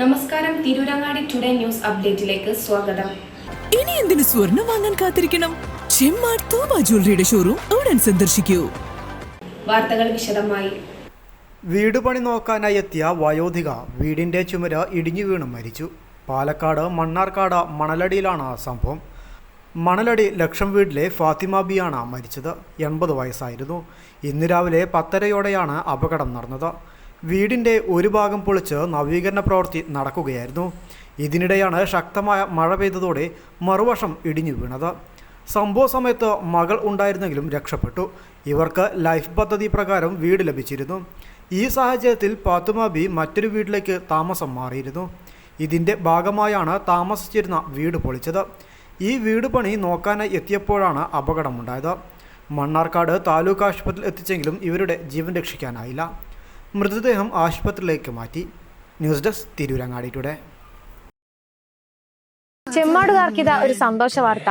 നമസ്കാരം Tirurangadi today news അപ്ഡേറ്റിലേക്ക് സ്വാഗതം. ഇനി എന്തിനു സ്വർണം വാങ്ങാൻ കാത്തിരിക്കണം? ചെമ്മാട് തോമ ജ്വല്ലറിയുടെ ഷോറൂം ഉടൻ സന്ദർശിക്കൂ. വാർത്തകൾ വിശദമായി. വീട് പണി നോക്കാനായി എത്തിയ വയോധിക വീടിന്റെ ചുമര് ഇടിഞ്ഞു വീണ് മരിച്ചു. പാലക്കാട് മണ്ണാർക്കാട് മണലടിയിലാണ് സംഭവം. മണലടി ലക്ഷം വീട്ടിലെ ഫാത്തിമ ബിയാണ് മരിച്ചത്. എൺപത് വയസ്സായിരുന്നു. ഇന്ന് രാവിലെ പത്തരയോടെയാണ് അപകടം നടന്നത്. വീടിന്റെ ഒരു ഭാഗം പൊളിച്ച് നവീകരണ പ്രവൃത്തി നടക്കുകയായിരുന്നു. ഇതിനിടെയാണ് ശക്തമായ മഴ പെയ്തതോടെ മറുവശം ഇടിഞ്ഞു വീണത്. സംഭവ സമയത്ത് മകൾ ഉണ്ടായിരുന്നെങ്കിലും രക്ഷപ്പെട്ടു. ഇവർക്ക് ലൈഫ് പദ്ധതി പ്രകാരം വീട് ലഭിച്ചിരുന്നു. ഈ സാഹചര്യത്തിൽ പാത്തുമാബി മറ്റൊരു വീട്ടിലേക്ക് താമസം മാറിയിരുന്നു. ഇതിന്റെ ഭാഗമായാണ് താമസിച്ചിരുന്ന വീട് പൊളിച്ചത്. ഈ വീട് പണി നോക്കാനായി എത്തിയപ്പോഴാണ് അപകടമുണ്ടായത്. മണ്ണാർക്കാട് താലൂക്ക് ആശുപത്രിയിൽ എത്തിച്ചെങ്കിലും ഇവരുടെ ജീവൻ രക്ഷിക്കാനായില്ല. മൃതദേഹം ആശുപത്രിയിലേക്ക് മാറ്റി. ന്യൂസ് ഡെസ്ക് തിരൂരങ്ങാടി ടുഡേ ചെമ്മാടുകാർക്കിത ഒരു സന്തോഷ വാർത്ത.